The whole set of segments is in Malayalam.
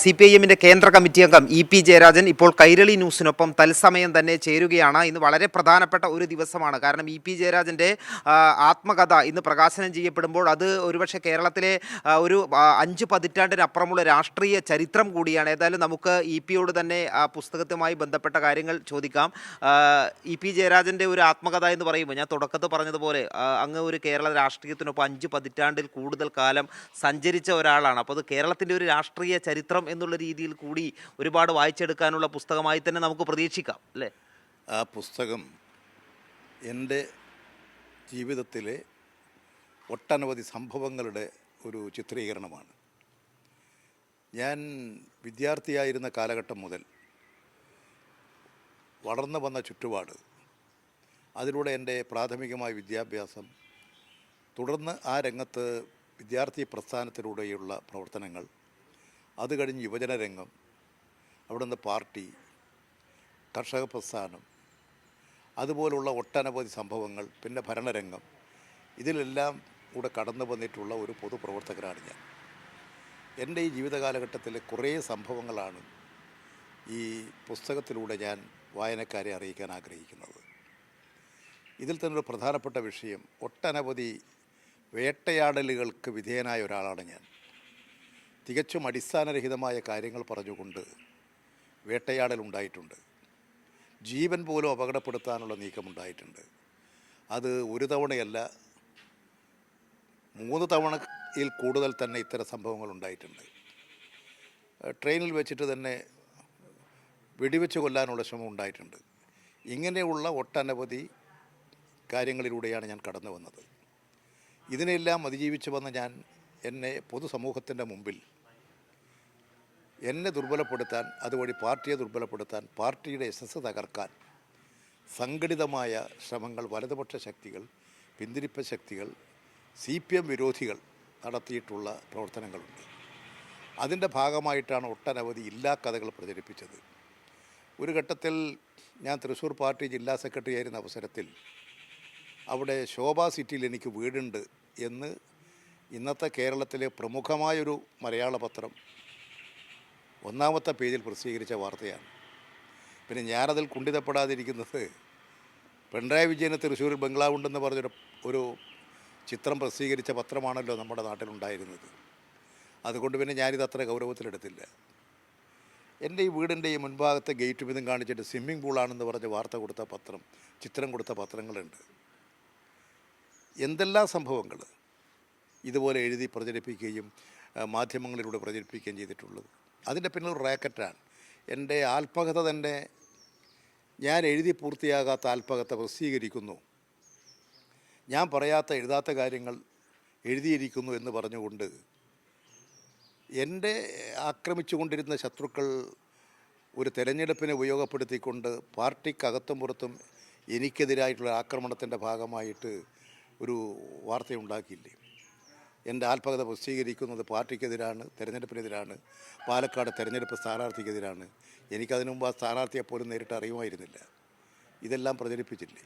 സി പി ഐ എമ്മിന്റെ കേന്ദ്ര കമ്മിറ്റി അംഗം ഇ പി ജയരാജൻ ഇപ്പോൾ കൈരളി ന്യൂസിനൊപ്പം തത്സമയം തന്നെ ചേരുകയാണ്. ഇന്ന് വളരെ പ്രധാനപ്പെട്ട ഒരു ദിവസമാണ്. കാരണം ഇ പി ജയരാജന്റെ ആത്മകഥ ഇന്ന് പ്രകാശനം ചെയ്യപ്പെടുമ്പോൾ അത് ഒരുപക്ഷെ കേരളത്തിലെ ഒരു അഞ്ച് പതിറ്റാണ്ടിനപ്പുറമുള്ള രാഷ്ട്രീയ ചരിത്രം കൂടിയാണ്. ഏതായാലും നമുക്ക് ഇ പിയോട് തന്നെ ആ പുസ്തകത്തുമായി ബന്ധപ്പെട്ട കാര്യങ്ങൾ ചോദിക്കാം. ഇ പി ജയരാജന്റെ ഒരു ആത്മകഥ എന്ന് പറയുമ്പോൾ ഞാൻ തുടക്കത്തിൽ പറഞ്ഞതുപോലെ അങ്ങ് ഒരു കേരള രാഷ്ട്രീയത്തിനൊപ്പം അഞ്ച് പതിറ്റാണ്ടിൽ കൂടുതൽ കാലം സഞ്ചരിച്ച ഒരാളാണ്. അപ്പോൾ അത് കേരളത്തിന്റെ ഒരു രാഷ്ട്രീയ ചരിത്രം എന്നുള്ള രീതിയിൽ കൂടി ഒരുപാട് വായിച്ചെടുക്കാനുള്ള പുസ്തകമായി തന്നെ നമുക്ക് പ്രതീക്ഷിക്കാം അല്ലേ? ആ പുസ്തകം എന്റെ ജീവിതത്തിലെ ഒട്ടനവധി സംഭവങ്ങളുടെ ഒരു ചിത്രീകരണമാണ്. ഞാൻ വിദ്യാർത്ഥിയായിരുന്ന കാലഘട്ടം മുതൽ വളർന്നു വന്ന ചുറ്റുപാട് അതിലൂടെ എന്റെ പ്രാഥമികമായ വിദ്യാഭ്യാസം തുടർന്ന് ആ രംഗത്ത് വിദ്യാർത്ഥി പ്രസ്ഥാനത്തിലൂടെയുള്ള പ്രവർത്തനങ്ങൾ അത് കഴിഞ്ഞ് യുവജന രംഗം അവിടുന്ന് പാർട്ടി കർഷക പ്രസ്ഥാനം അതുപോലുള്ള ഒട്ടനവധി സംഭവങ്ങൾ പിന്നെ ഭരണരംഗം. ഇതിലെല്ലാം കൂടെ കടന്നു വന്നിട്ടുള്ള ഒരു പൊതുപ്രവർത്തകരാണ് ഞാൻ. എന്റെ ഈ ജീവിത കാലഘട്ടത്തിലെ കുറേ സംഭവങ്ങളാണ് ഈ പുസ്തകത്തിലൂടെ ഞാൻ വായനക്കാരെ അറിയിക്കാൻ ആഗ്രഹിക്കുന്നത്. ഇതിൽ തന്നെ ഒരു പ്രധാനപ്പെട്ട വിഷയം ഒട്ടനവധി വേട്ടയാടലുകൾക്ക് വിധേയനായ ഒരാളാണ് ഞാൻ. തികച്ചും അടിസ്ഥാനരഹിതമായ കാര്യങ്ങൾ പറഞ്ഞുകൊണ്ട് വേട്ടയാടൽ ഉണ്ടായിട്ടുണ്ട്. ജീവൻ പോലും അപകടപ്പെടുത്താനുള്ള നീക്കമുണ്ടായിട്ടുണ്ട്. അത് ഒരു തവണയല്ല മൂന്ന് തവണയിൽ കൂടുതൽ തന്നെ ഇത്തരം സംഭവങ്ങൾ ഉണ്ടായിട്ടുണ്ട്. ട്രെയിനിൽ വെച്ചിട്ട് തന്നെ വെടിവെച്ച് കൊല്ലാനുള്ള ശ്രമം ഉണ്ടായിട്ടുണ്ട്. ഇങ്ങനെയുള്ള ഒട്ടനവധി കാര്യങ്ങളിലൂടെയാണ് ഞാൻ കടന്നു വന്നത് ഇതിനെല്ലാം അതിജീവിച്ച് വന്ന ഞാൻ എന്നെ പൊതുസമൂഹത്തിന്റെ മുമ്പിൽ എന്നെ ദുർബലപ്പെടുത്താൻ അതുവഴി പാർട്ടിയെ ദുർബലപ്പെടുത്താൻ പാർട്ടിയുടെ യശസ് തകർക്കാൻ സംഘടിതമായ ശ്രമങ്ങൾ വലതുപക്ഷ ശക്തികൾ പിന്തിരിപ്പ ശക്തികൾ സി പി എം വിരോധികൾ നടത്തിയിട്ടുള്ള പ്രവർത്തനങ്ങളുണ്ട്. അതിന്റെ ഭാഗമായിട്ടാണ് ഒട്ടനവധി ഇല്ലാ കഥകൾ പ്രചരിപ്പിച്ചത്. ഒരു ഘട്ടത്തിൽ ഞാൻ തൃശ്ശൂർ പാർട്ടി ജില്ലാ സെക്രട്ടറി ആയിരുന്ന അവസരത്തിൽ അവിടെ ശോഭ സിറ്റിയിൽ എനിക്ക് വീടുണ്ട് എന്ന് ഇന്നത്തെ കേരളത്തിലെ പ്രമുഖമായൊരു മലയാള പത്രം ഒന്നാമത്തെ പേജിൽ പ്രസിദ്ധീകരിച്ച വാർത്തയാണ്. പിന്നെ ഞാനതിൽ കുണ്ഠിതപ്പെടാതിരിക്കുന്നത് പിണറായി വിജയന് തൃശ്ശൂരിൽ ബംഗ്ലാവുണ്ടെന്ന് പറഞ്ഞൊരു ഒരു ചിത്രം പ്രസിദ്ധീകരിച്ച പത്രമാണല്ലോ നമ്മുടെ നാട്ടിലുണ്ടായിരുന്നത്. അതുകൊണ്ട് പിന്നെ ഞാനിത് അത്ര ഗൗരവത്തിലെടുത്തില്ല. എന്റെ ഈ വീടിന്റെ ഈ മുൻഭാഗത്തെ ഗേറ്റ് വിധം കാണിച്ചിട്ട് സ്വിമ്മിംഗ് പൂളാണെന്ന് പറഞ്ഞ് വാർത്ത കൊടുത്ത പത്രം ചിത്രം കൊടുത്ത പത്രങ്ങളുണ്ട്. എന്തെല്ലാം സംഭവങ്ങൾ ഇതുപോലെ എഴുതി പ്രചരിപ്പിക്കുകയും മാധ്യമങ്ങളിലൂടെ പ്രചരിപ്പിക്കുകയും ചെയ്തിട്ടുള്ളത്? അതിന്റെ പിന്നിൽ റാക്കറ്റാണ്. എന്റെ ആത്മകഥ തന്നെ ഞാൻ എഴുതി പൂർത്തിയാകാത്ത ആത്മകഥ പ്രസിദ്ധീകരിക്കുന്നു. ഞാൻ പറയാത്ത എഴുതാത്ത കാര്യങ്ങൾ എഴുതിയിരിക്കുന്നു എന്ന് പറഞ്ഞുകൊണ്ട് എന്റെ ആക്രമിച്ചുകൊണ്ടിരുന്ന ശത്രുക്കൾ ഒരു തെരഞ്ഞെടുപ്പിനെ ഉപയോഗപ്പെടുത്തിക്കൊണ്ട് പാർട്ടിക്കകത്തും പുറത്തും എനിക്കെതിരായിട്ടുള്ള ആക്രമണത്തിന്റെ ഭാഗമായിട്ട് ഒരു വാർത്തയുണ്ടാക്കിയില്ലേ എന്റെ ആത്മകഥ പ്രസിദ്ധീകരിക്കുന്നത് പാർട്ടിക്കെതിരാണ് തെരഞ്ഞെടുപ്പിനെതിരാണ് പാലക്കാട് തെരഞ്ഞെടുപ്പ് സ്ഥാനാർത്ഥിക്കെതിരാണ്. എനിക്കതിനു മുമ്പ് ആ സ്ഥാനാർത്ഥിയെ പോലും നേരിട്ട് അറിയുമായിരുന്നില്ല. ഇതെല്ലാം പ്രചരിപ്പിച്ചില്ലേ?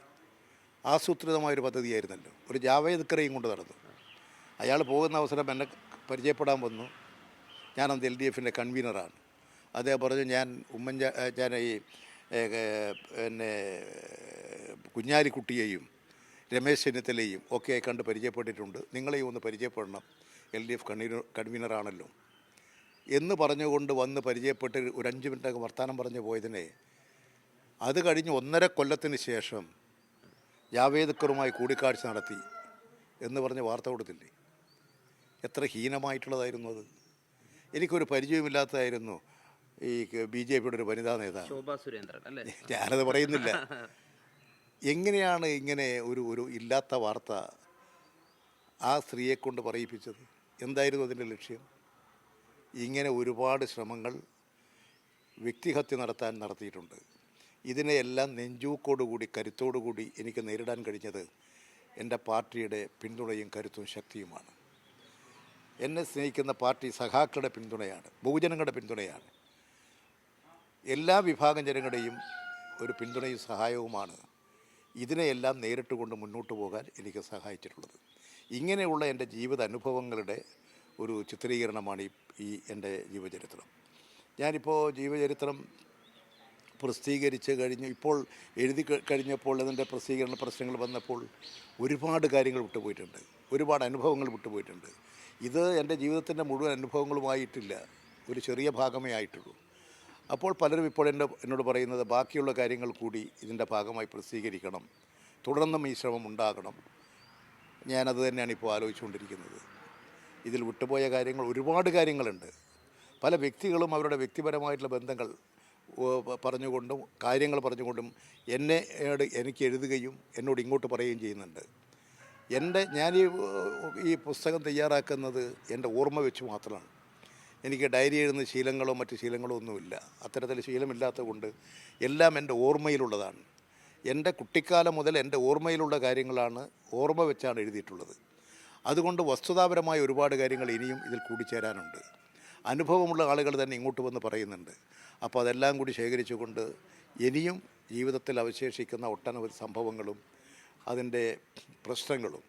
ആസൂത്രിതമായൊരു പദ്ധതിയായിരുന്നല്ലോ. ഒരു ജാവേദ്ക്കറയും കൊണ്ട് നടന്നു. അയാൾ പോകുന്ന അവസരം എന്നെ പരിചയപ്പെടാൻ വന്നു. ഞാനന്ന് എൽ ഡി എഫിന്റെ കൺവീനറാണ്. അദ്ദേഹം പറഞ്ഞു ഞാൻ ഉമ്മൻചാ ഞാൻ ഈ പിന്നെ കുഞ്ഞാലിക്കുട്ടിയെയും രമേശ് ചെന്നിത്തലയും ഒക്കെ കണ്ട് പരിചയപ്പെട്ടിട്ടുണ്ട്. നിങ്ങളെയും ഒന്ന് പരിചയപ്പെടണം. എൽ ഡി എഫ് കൺവീനർ കൺവീനറാണല്ലോ. എന്ന് പറഞ്ഞുകൊണ്ട് വന്ന് പരിചയപ്പെട്ട് ഒരു അഞ്ച് മിനിറ്റൊക്കെ വർത്തമാനം പറഞ്ഞു പോയതിനെ അത് കഴിഞ്ഞ് ഒന്നര കൊല്ലത്തിന് ശേഷം ജാവേദക്കറുമായി കൂടിക്കാഴ്ച നടത്തി എന്ന് പറഞ്ഞ് വാർത്ത കൊടുത്തില്ലേ? എത്ര ഹീനമായിട്ടുള്ളതായിരുന്നു അത്. എനിക്കൊരു പരിചയമില്ലാത്തതായിരുന്നു ഈ ബി ജെ പിയുടെ ഒരു വനിതാ നേതാവ്. ശോഭാ സുരേന്ദ്രൻ അല്ലേ? ഞാനത് പറയുന്നില്ല. എങ്ങനെയാണ് ഇങ്ങനെ ഒരു ഒരു ഇല്ലാത്ത വാർത്ത ആ സ്ത്രീയെ കൊണ്ട് പറയിപ്പിച്ചത്? എന്തായിരുന്നു അതിന്റെ ലക്ഷ്യം? ഇങ്ങനെ ഒരുപാട് ശ്രമങ്ങൾ വ്യക്തിഹത്യ നടത്താൻ നടത്തിയിട്ടുണ്ട്. ഇതിനെയെല്ലാം നെഞ്ചൂക്കോടുകൂടി കരുത്തോടുകൂടി എനിക്ക് നേരിടാൻ കഴിഞ്ഞത് എന്റെ പാർട്ടിയുടെ പിന്തുണയും കരുത്തും ശക്തിയുമാണ്. എന്നെ സ്നേഹിക്കുന്ന പാർട്ടി സഖാക്കളുടെ പിന്തുണയാണ് ബഹുജനങ്ങളുടെ പിന്തുണയാണ്. എല്ലാ വിഭാഗം ജനങ്ങളുടെയും ഒരു പിന്തുണയും സഹായവുമാണ് ഇതിനെയെല്ലാം നേരിട്ട് കൊണ്ട് മുന്നോട്ട് പോകാൻ എനിക്ക് സഹായിച്ചിട്ടുള്ളത്. ഇങ്ങനെയുള്ള എന്റെ ജീവിത അനുഭവങ്ങളുടെ ഒരു ചിത്രീകരണമാണ് ഈ ഈ എന്റെ ജീവചരിത്രം. ഞാനിപ്പോൾ ജീവചരിത്രം പ്രസിദ്ധീകരിച്ച് കഴിഞ്ഞ് ഇപ്പോൾ എഴുതി കഴിഞ്ഞപ്പോൾ അതിന്റെ പ്രസിദ്ധീകരണ പ്രശ്നങ്ങൾ വന്നപ്പോൾ ഒരുപാട് കാര്യങ്ങൾ വിട്ടുപോയിട്ടുണ്ട്. ഒരുപാട് അനുഭവങ്ങൾ വിട്ടുപോയിട്ടുണ്ട്. ഇത് എന്റെ ജീവിതത്തിന്റെ മുഴുവൻ അനുഭവങ്ങളുമായിട്ടില്ല. ഒരു ചെറിയ ഭാഗമേ ആയിട്ടുള്ളൂ. അപ്പോൾ പലരും ഇപ്പോൾ എന്റെ എന്നോട് പറയുന്നത് ബാക്കിയുള്ള കാര്യങ്ങൾ കൂടി ഇതിന്റെ ഭാഗമായി പ്രസിദ്ധീകരിക്കണം. തുടർന്നും ഈ ശ്രമം ഉണ്ടാകണം. ഞാനത് തന്നെയാണ് ഇപ്പോൾ ആലോചിച്ചുകൊണ്ടിരിക്കുന്നത്. ഇതിൽ വിട്ടുപോയ കാര്യങ്ങൾ ഒരുപാട് കാര്യങ്ങളുണ്ട്. പല വ്യക്തികളും അവരുടെ വ്യക്തിപരമായിട്ടുള്ള ബന്ധങ്ങൾ പറഞ്ഞുകൊണ്ടും കാര്യങ്ങൾ പറഞ്ഞുകൊണ്ടും എന്നെ എനിക്ക് എഴുതുകയും എന്നോട് ഇങ്ങോട്ട് പറയുകയും ചെയ്യുന്നുണ്ട്. എന്റെ ഞാൻ ഈ പുസ്തകം തയ്യാറാക്കുന്നത് എന്റെ ഓർമ്മ വെച്ച് മാത്രമാണ്. എനിക്ക് ഡയറി എഴുതുന്ന ശീലങ്ങളോ മറ്റ് ശീലങ്ങളോ ഒന്നുമില്ല. അത്തരത്തിൽ ശീലമില്ലാത്തത് കൊണ്ട് എല്ലാം എന്റെ ഓർമ്മയിലുള്ളതാണ്. എന്റെ കുട്ടിക്കാലം മുതൽ എന്റെ ഓർമ്മയിലുള്ള കാര്യങ്ങളാണ് ഓർമ്മ വെച്ചാണ് എഴുതിയിട്ടുള്ളത്. അതുകൊണ്ട് വസ്തുതാപരമായ ഒരുപാട് കാര്യങ്ങൾ ഇനിയും ഇതിൽ കൂടിച്ചേരാനുണ്ട്. അനുഭവമുള്ള ആളുകൾ തന്നെ ഇങ്ങോട്ട് വന്ന് പറയുന്നുണ്ട്. അപ്പോൾ അതെല്ലാം കൂടി ശേഖരിച്ചുകൊണ്ട് ഇനിയും ജീവിതത്തിൽ അവശേഷിക്കുന്ന ഒട്ടനവധി സംഭവങ്ങളും അതിന്റെ പ്രശ്നങ്ങളും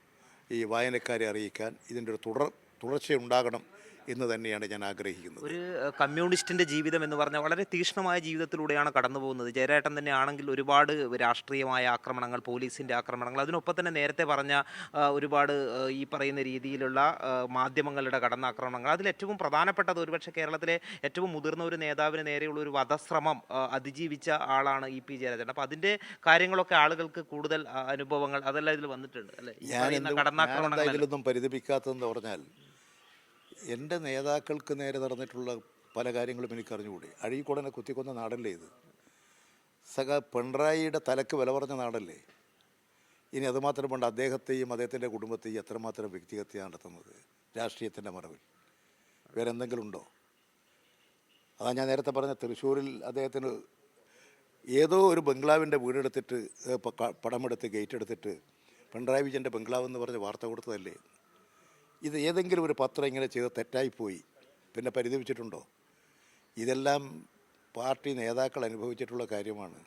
ഈ വായനക്കാരെ അറിയിക്കാൻ ഇതിന്റെ ഒരു തുടർ തുടർച്ചയുണ്ടാകണം എന്ന് തന്നെയാണ് ഞാൻ ആഗ്രഹിക്കുന്നത്. ഒരു കമ്മ്യൂണിസ്റ്റിന്റെ ജീവിതം എന്ന് പറഞ്ഞാൽ വളരെ തീക്ഷ്ണമായ ജീവിതത്തിലൂടെയാണ് കടന്നു പോകുന്നത് ജയരേട്ടൻ തന്നെ ആണെങ്കിൽ ഒരുപാട് രാഷ്ട്രീയമായ ആക്രമണങ്ങൾ പോലീസിന്റെ ആക്രമണങ്ങൾ അതിനൊപ്പം തന്നെ നേരത്തെ പറഞ്ഞ ഒരുപാട് ഈ പറയുന്ന രീതിയിലുള്ള മാധ്യമങ്ങളുടെ കടന്നാക്രമണങ്ങൾ. അതിൽ ഏറ്റവും പ്രധാനപ്പെട്ടത് ഒരുപക്ഷെ കേരളത്തിലെ ഏറ്റവും മുതിർന്ന ഒരു നേതാവിന് നേരെയുള്ള ഒരു വധശ്രമം അതിജീവിച്ച ആളാണ് ഇ പി ജയരാജൻ അപ്പോൾ അതിന്റെ കാര്യങ്ങളൊക്കെ ആളുകൾക്ക് കൂടുതൽ അനുഭവങ്ങൾ അതെല്ലാം ഇതിൽ വന്നിട്ടുണ്ട് അല്ലേ? കടന്നാക്രമണങ്ങൾ ഇതിലൊന്നും പരിതപിക്കാത്തതെന്ന് പറഞ്ഞാൽ എന്റെ നേതാക്കൾക്ക് നേരെ നടന്നിട്ടുള്ള പല കാര്യങ്ങളും എനിക്കറിഞ്ഞുകൂടി. അഴീക്കോടനെ കുത്തിക്കൊന്ന നാടല്ലേ ഇത്? സഖ പിണറായിയുടെ തലക്ക് വില പറഞ്ഞ നാടല്ലേ? ഇനി അതുമാത്രം കൊണ്ട് അദ്ദേഹത്തെയും അദ്ദേഹത്തിന്റെ കുടുംബത്തെയും എത്രമാത്രം വ്യക്തിഹത്യ നടത്തുന്നത്? രാഷ്ട്രീയത്തിന്റെ മറവിൽ. വേറെ എന്തെങ്കിലും ഉണ്ടോ? അതാ ഞാൻ നേരത്തെ പറഞ്ഞ തൃശ്ശൂരിൽ അദ്ദേഹത്തിന് ഏതോ ഒരു ബംഗ്ലാവിന്റെ വീടെടുത്തിട്ട് പടമെടുത്ത് ഗേറ്റ് എടുത്തിട്ട് പിണറായി വിജയന്റെ ബംഗ്ലാവ് എന്ന് പറഞ്ഞ് വാർത്ത കൊടുത്തതല്ലേ? ഇത് ഏതെങ്കിലും ഒരു പത്രം ഇങ്ങനെ ചെയ്ത് തെറ്റായിപ്പോയി. പിന്നെ പരിതപിച്ചിട്ടുണ്ടോ? ഇതെല്ലാം പാർട്ടി നേതാക്കൾ അനുഭവിച്ചിട്ടുള്ള കാര്യമാണ്.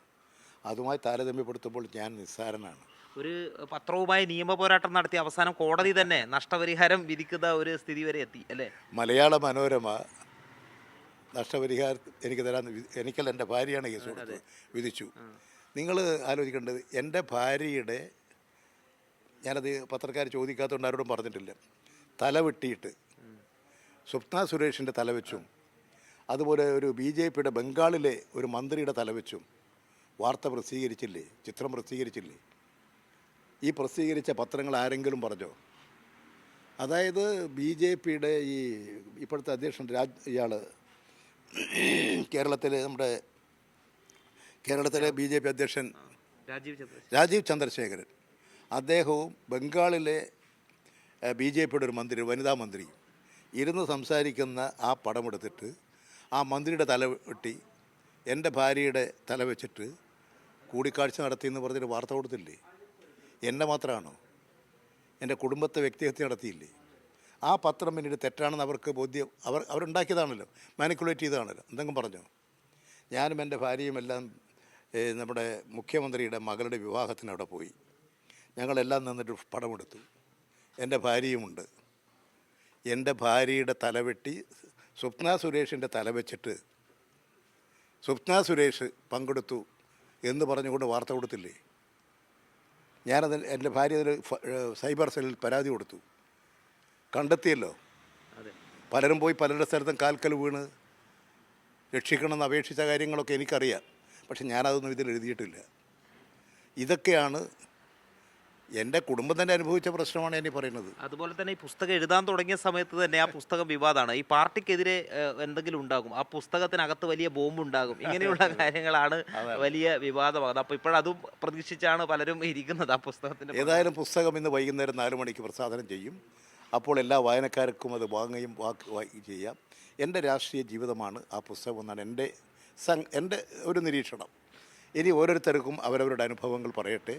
അതുമായി താരതമ്യപ്പെടുത്തുമ്പോൾ ഞാൻ നിസ്സാരനാണ്. ഒരു പത്രവുമായി നിയമ പോരാട്ടം നടത്തി അവസാനം കോടതി തന്നെ നഷ്ടപരിഹാരം വിധിക്കുന്ന ഒരു സ്ഥിതി വരെ എത്തി അല്ലേ? മലയാള മനോരമ നഷ്ടപരിഹാരം എനിക്ക് തരാൻ എനിക്കല്ല എന്റെ ഭാര്യയാണ് കേസ് കൊടുത്തത്. വിധിച്ചു. നിങ്ങൾ ആലോചിക്കേണ്ടത് എന്റെ ഭാര്യയുടെ ഞാനത് പത്രക്കാർ ചോദിക്കാത്തതുകൊണ്ട് ആരോടും പറഞ്ഞിട്ടില്ല. തല വെട്ടിയിട്ട്. സ്വപ്ന സുരേഷിന്റെ തല വെച്ചും അതുപോലെ ഒരു ബി ജെ പിയുടെ ബംഗാളിലെ ഒരു മന്ത്രിയുടെ തല വെച്ചും വാർത്ത പ്രസിദ്ധീകരിച്ചില്ലേ ചിത്രം പ്രസിദ്ധീകരിച്ചില്ലേ? ഈ പ്രസിദ്ധീകരിച്ച പത്രങ്ങൾ ആരെങ്കിലും പറഞ്ഞോ? അതായത് ബി ജെ പിയുടെ ഈ ഇപ്പോഴത്തെ അധ്യക്ഷൻ രാജ് ഇയാൾ കേരളത്തിലെ നമ്മുടെ കേരളത്തിലെ ബി ജെ പി അധ്യക്ഷൻ രാജീവ് ചന്ദ്രശേഖരൻ. അദ്ദേഹവും ബംഗാളിലെ ബി ജെ പിയുടെ ഒരു മന്ത്രി വനിതാ മന്ത്രി ഇരുന്ന് സംസാരിക്കുന്ന ആ പടമെടുത്തിട്ട് ആ മന്ത്രിയുടെ തല വെട്ടി എന്റെ ഭാര്യയുടെ തല വെച്ചിട്ട് കൂടിക്കാഴ്ച നടത്തി എന്ന് പറഞ്ഞൊരു വാർത്ത കൊടുത്തില്ലേ? എന്നെ മാത്രമാണോ എന്റെ കുടുംബത്തെ വ്യക്തിഹത്യ നടത്തിയില്ലേ? ആ പത്രം പിന്നീട് തെറ്റാണെന്ന് അവർക്ക് ബോധ്യം അവർ അവരുണ്ടാക്കിയതാണല്ലോ മാനിക്കുലേറ്റ് ചെയ്തതാണല്ലോ. എന്തെങ്കിലും പറഞ്ഞോ? ഞാനും എന്റെ ഭാര്യയും എല്ലാം നമ്മുടെ മുഖ്യമന്ത്രിയുടെ മകളുടെ വിവാഹത്തിന് അവിടെ പോയി. ഞങ്ങളെല്ലാം നിന്നിട്ട് പടമെടുത്തു എന്റെ ഭാര്യയുമുണ്ട്. എന്റെ ഭാര്യയുടെ തലവെട്ടി സ്വപ്ന സുരേഷിന്റെ തല വെച്ചിട്ട് സ്വപ്ന സുരേഷ് പങ്കെടുത്തു എന്ന് പറഞ്ഞുകൊണ്ട് വാർത്ത കൊടുത്തില്ലേ? ഞാനത് എന്റെ ഭാര്യ അതിൽ സൈബർ സെല്ലിൽ പരാതി കൊടുത്തു. കണ്ടെത്തിയല്ലോ. പലരും പോയി പലരുടെ സ്ഥലത്തും കാൽക്കൽ വീണ് രക്ഷിക്കണമെന്ന് അപേക്ഷിച്ച കാര്യങ്ങളൊക്കെ എനിക്കറിയാം. പക്ഷെ ഞാനതൊന്നും ഇതിൽ എഴുതിയിട്ടില്ല. ഇതൊക്കെയാണ് എന്റെ കുടുംബം തന്നെ അനുഭവിച്ച പ്രശ്നമാണ് ഞാൻ പറയുന്നത്. അതുപോലെ തന്നെ ഈ പുസ്തകം എഴുതാൻ തുടങ്ങിയ സമയത്ത് തന്നെ ആ പുസ്തകം വിവാദമാണ്. ഈ പാർട്ടിക്കെതിരെ എന്തെങ്കിലും ഉണ്ടാകും. ആ പുസ്തകത്തിനകത്ത് വലിയ ബോംബ് ഉണ്ടാകും ഇങ്ങനെയുള്ള കാര്യങ്ങളാണ് വലിയ വിവാദമാകുന്നത്. അപ്പോൾ ഇപ്പോഴതും പ്രതീക്ഷിച്ചാണ് പലരും ഇരിക്കുന്നത് ആ പുസ്തകത്തിന്റെ ഏതായാലും പുസ്തകം ഇന്ന് വൈകുന്നേരം നാല് മണിക്ക് പ്രസാധനം ചെയ്യും. അപ്പോൾ എല്ലാ വായനക്കാർക്കും അത് വാങ്ങുകയും വാക്ക് വായി ചെയ്യാം. എന്റെ രാഷ്ട്രീയ ജീവിതമാണ് ആ പുസ്തകം എന്നാണ് എന്റെ എന്റെ ഒരു നിരീക്ഷണം. ഇനി ഓരോരുത്തർക്കും അവരവരുടെ അനുഭവങ്ങൾ പറയട്ടെ.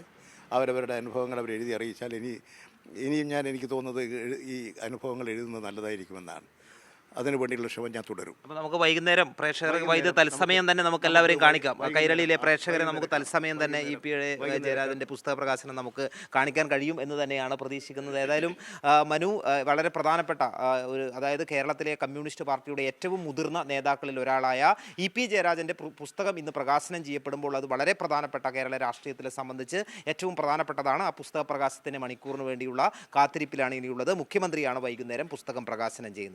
അവരവരുടെ അനുഭവങ്ങൾ അവർ എഴുതി അറിയിച്ചാൽ ഇനി ഇനിയും ഞാൻ എനിക്ക് തോന്നുന്നത് ഈ അനുഭവങ്ങൾ എഴുതുന്നത് നല്ലതായിരിക്കുമെന്നാണ്. അതിനു വേണ്ടിയുള്ള ശ്രമം ഞാൻ തുടരും. അപ്പോൾ നമുക്ക് വൈകുന്നേരം പ്രേക്ഷകർക്ക് വൈദ്യ തത്സമയം തന്നെ നമുക്ക് എല്ലാവരെയും കാണിക്കാം. കൈരളിയിലെ പ്രേക്ഷകരെ നമുക്ക് തത്സമയം തന്നെ ഇ പി ജയരാജന്റെ പുസ്തക പ്രകാശനം നമുക്ക് കാണിക്കാൻ കഴിയും എന്ന് തന്നെയാണ് പ്രതീക്ഷിക്കുന്നത്. ഏതായാലും മനു വളരെ പ്രധാനപ്പെട്ട ഒരു അതായത് കേരളത്തിലെ കമ്മ്യൂണിസ്റ്റ് പാർട്ടിയുടെ ഏറ്റവും മുതിർന്ന നേതാക്കളിൽ ഒരാളായ ഇ പി ജയരാജന്റെ പുസ്തകം ഇന്ന് പ്രകാശനം ചെയ്യപ്പെടുമ്പോൾ അത് വളരെ പ്രധാനപ്പെട്ട കേരള രാഷ്ട്രീയത്തെ സംബന്ധിച്ച് ഏറ്റവും പ്രധാനപ്പെട്ടതാണ്. ആ പുസ്തക പ്രകാശത്തിന്റെ മണിക്കൂറിന് വേണ്ടിയുള്ള കാത്തിരിപ്പിലാണ് ഇനിയുള്ളത്. മുഖ്യമന്ത്രിയാണ് വൈകുന്നേരം പുസ്തകം പ്രകാശനം ചെയ്യുന്നത്.